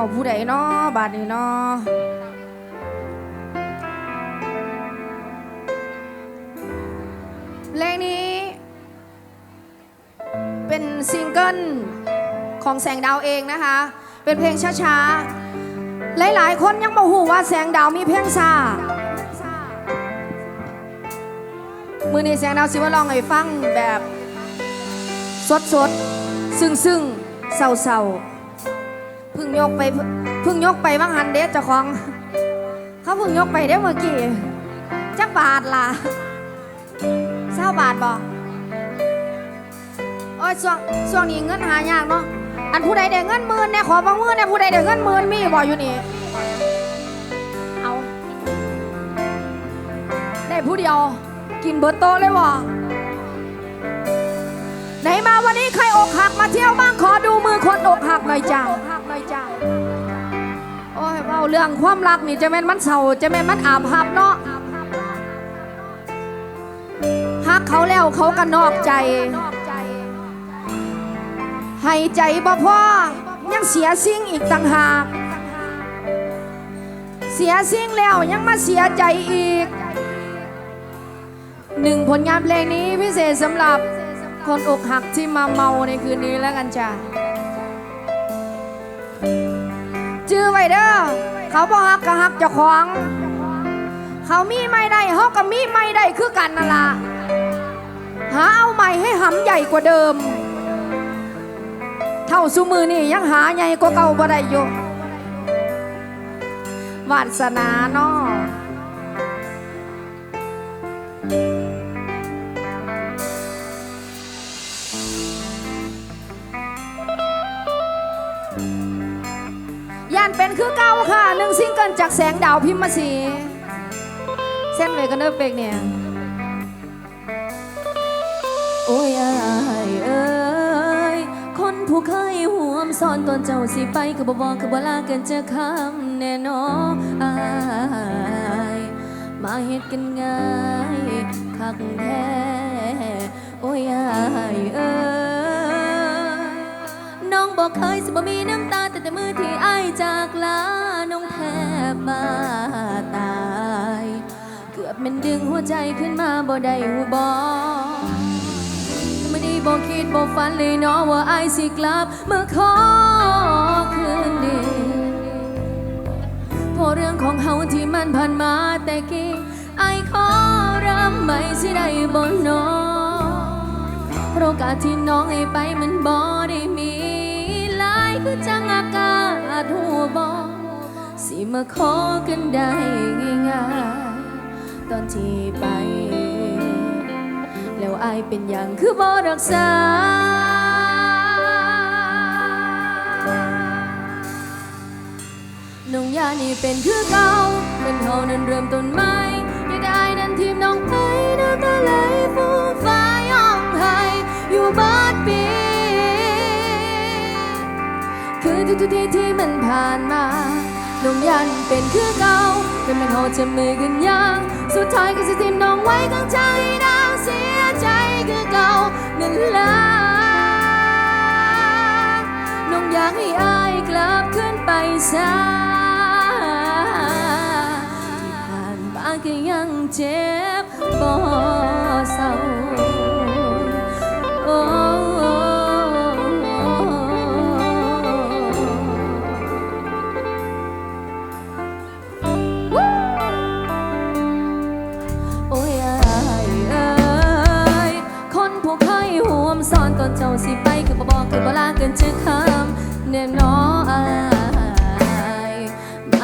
าผู้ใดเนาะบาดนี้นาะเพลงนี้ เป็นซิงเกิลของแสงดาวเองนะคะ เป็นเพลงช้าๆ หลายๆ คนยังบอกหูว่าแสงดาวมีเพลงซามือนี้แสงดาวสิว่าลองให้ฟังแบบ สดสดๆซึ่งซึ่งๆเศร้าเศร้าๆ พึ่งยกไปเพึ่งยกไปบ้างหันเดชเจ้าของ เขาเพึ่งยกไปได้เมื่อกี้จักบาทล่ะเศร้าบาทบอกโอ้ยช่วงช่วงนี้เงินหายากเนาะอันผู้ใดได้เงินหมื่นเนี่ยขอบางมือเนี่ยผู้ใดได้เงินหมื่นมีบ่อยู่นี่เอาได้ผู้เดียวกินเบิร์โตเลยบ่ไหนมาวันนี้ใครอกหักมาเที่ยวบ้างขอดูมือคนอกหักหน่อยจ้า โอ้ยเว้าเรื่องความรักนี่จะแม่นมันเศร้าจะแม่นมันอาบหับเนาะหักเขาแล้วเขาก็นอกใจ ให้ใจบ่พ่อยังเสียสิ่งอีกต่างหาก เสียสิ่งแล้วยังมาเสียใจอีกหนึ่งผลงานเพลงนี้พิเศษสำหรับคนอกหักที่มาเมาในคืนนี้แล้วกันจ้ะ จื้อไว้เด้อเขาบ่ฮักก็ฮักเจ้าของ เขามีไม่ได้เขาก็มีไม่ได้คือกันนั่นล่ะหาเอาใหม่ให้หำใหญ่กว่าเดิม เท่าสุมือนี่ยังหาใหญ่กว่าเก่าบ่ได้อยู่วาสนาเนาะ นึ่งซิงเกิลจากแสงดาวพิมพ์มาสีเส้นไว้กันเด้อเป็กเนี่ย โอ้ยอายเอ้ยคนผู้เคยห่วมซ่อนตอนเจ้าสิไปก็บ่บอกก็บ่ลากันจะคำแน่นอนอายมาเฮ็ดกันง่ายคักแท้โอ้ยอายเอ้ยน้องบอกเคยสิบ่มีน้ำตาแต่แต่มือที่อายจากลาน้องแทบ มาตาย เกือบมันดึงหัวใจขึ้นมาบ่ได้หูบอไม่ได้บอกคิดบอกฝันเลยเนาะว่าไอสิกลับมาขอคืนดีเพราะเรื่องของเฮาที่มันผ่านมาแต่กี้ไอขอรับไม่สิได้บ่นอเพราะโอกาที่น้องให้ไปมันบ่ได้มี หลายคือจังอากาศหัวบอ สิมาขอกันได้ง่ายๆตอนที่ไป แล้วอายเป็นอย่างคือบ่รักษา น้องยานี่เป็นคือเก่าเป็นเฮานั้นเริ่มต้นใหม่อยากได้นั้นทีมน้องไปน้ำตาไหลฟูฟ้าย่องไห้อยู่บ้านปีคือทุกๆที่ที่มันผ่านมา น้องยันเป็นคือเก่าเป็นมันเฮาจะมือกันยังสุดท้ายก็สิทิมน้องไว้ข้างใจนางเสียใจคือเก่านั่นละน้องอยากให้อายกลับขึ้นไปซะที่ผ่านมาก็ยังเจ็บบ่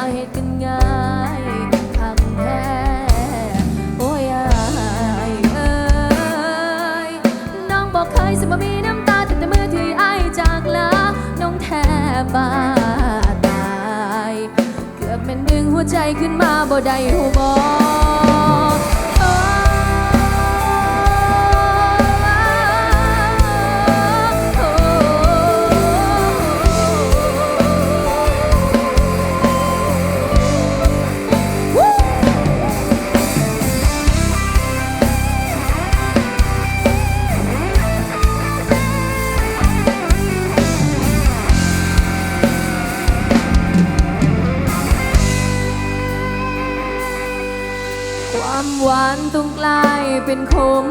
าเหตุกันง่ายคำแท้โอ้ยอายเอ้ยน้องบอกเคยสิบ่มีน้ำตาแต่แต่มือที่อายจากลาน้องแทบบาตาย เกือบเป็นดึงหัวใจขึ้นมาบ่ได้หูบอ ความหวานต้องกลายเป็นขม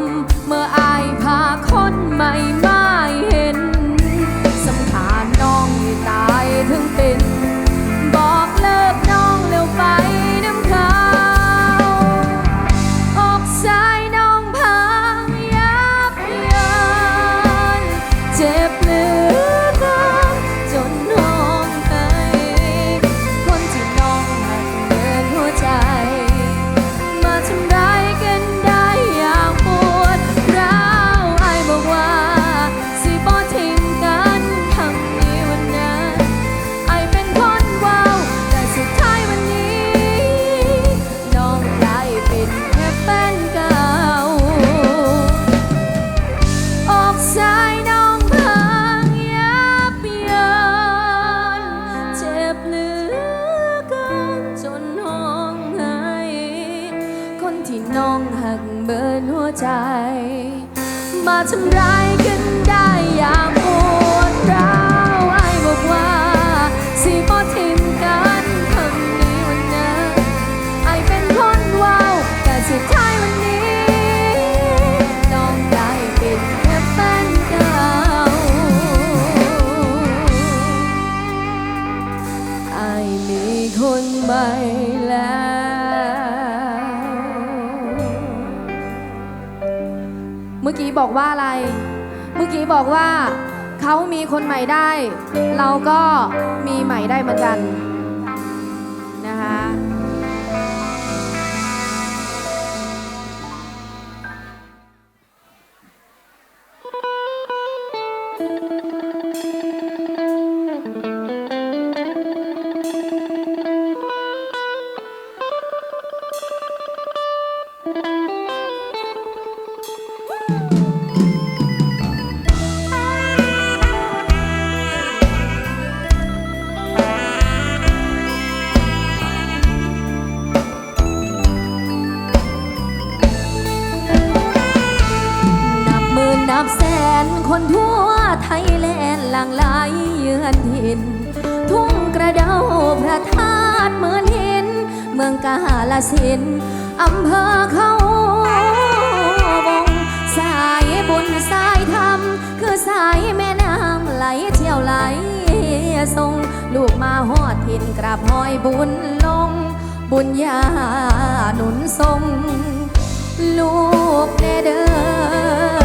เมื่ออายพาคนใหม่มาเห็นสำคาญน้องที่ตายถึงเป็น ร้ายกั บอกว่าอะไร เมื่อกี้บอกว่าเขามีคนใหม่ได้ เราก็มีใหม่ได้เหมือนกัน ธาตุเหมือนหิน เมืองกาลสินอำเภอเขาบงสายบุญสายธรรม คือสายแม่น้ำไหลเที่ยวไหลทรงลูกมาหอดถิ่นกราบหอยบุญลง บุญญาหนุนทรง ลูกเด้อ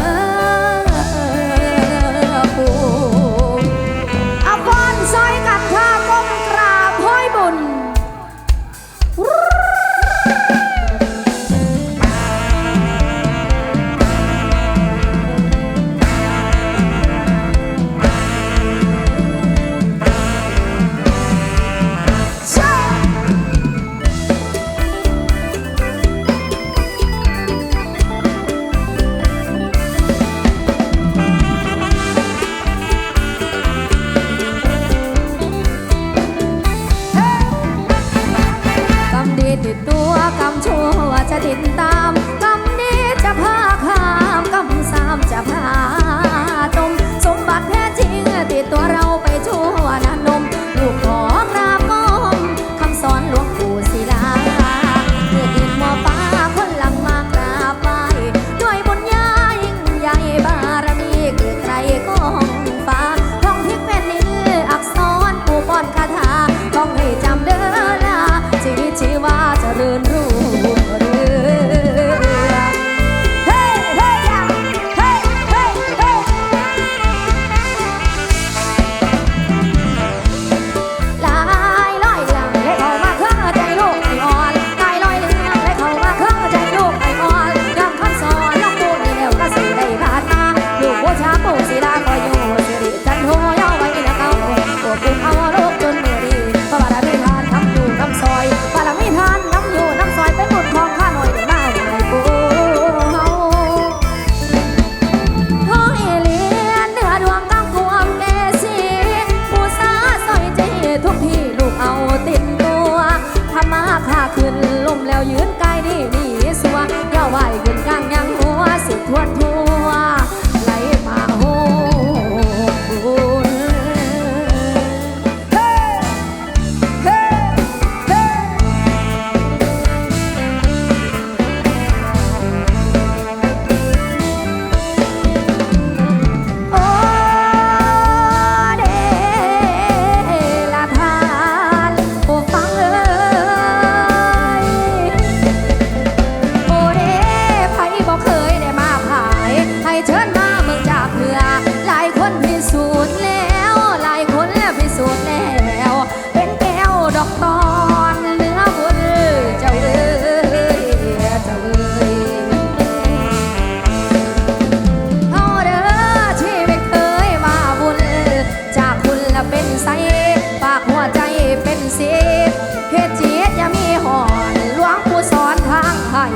สิบเพจจีตอย่ามีหอนหลวงผู้สอนทางไทย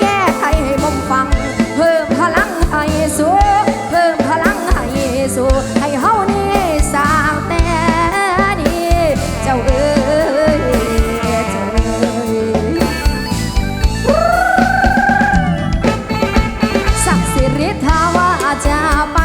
แก้ไขให้มุมฟัง เพิ่มพลังไห้สู้เพิ่มพลังไห้สู้ให้เฮานี้สร้างแต่ดีเจ้าเอ๋ยเจ้าเอ๋ยศักสิริทาวาจาป